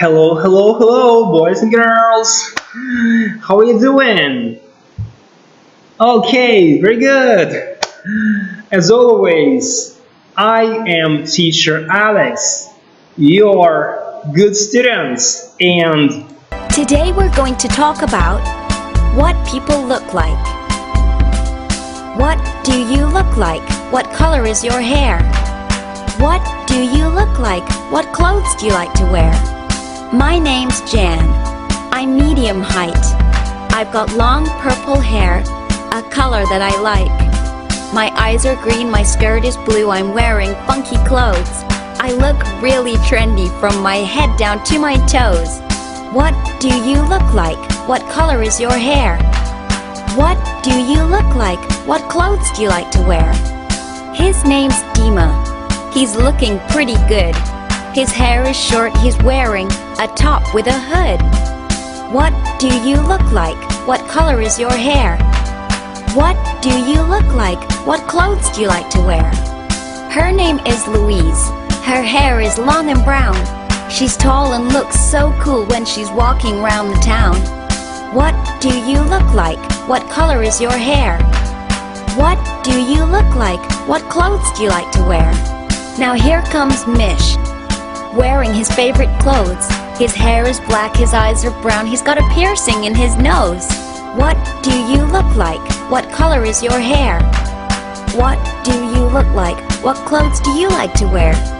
Hello, hello, hello, boys and girls. How are you doing? Okay, very good. As always, I am teacher Alex, your good students, and Today we're going to talk about what people look like. What do you look like? What color is your hair? What do you look like? What clothes do you like to wear? My name's Jan. I'm medium height. I've got long purple hair, a color that I like. My eyes are green, my skirt is blue, I'm wearing funky clothes. I look really trendy from my head down to my toes. What do you look like? What color is your hair? What do you look like? What clothes do you like to wear? His name's Dima. He's looking pretty good. His hair is short, he's wearing a top with a hood. What do you look like? What color is your hair? What do you look like? What clothes do you like to wear? Her name is Louise. Her hair is long and brown. She's tall and looks so cool when she's walking round the town. What do you look like? What color is your hair? What do you look like? What clothes do you like to wear? Now here comes Mish, wearing his favorite clothes. His hair is black, his eyes are brown, he's got a piercing in his nose. What do you look like? What color is your hair? What do you look like? What clothes do you like to wear?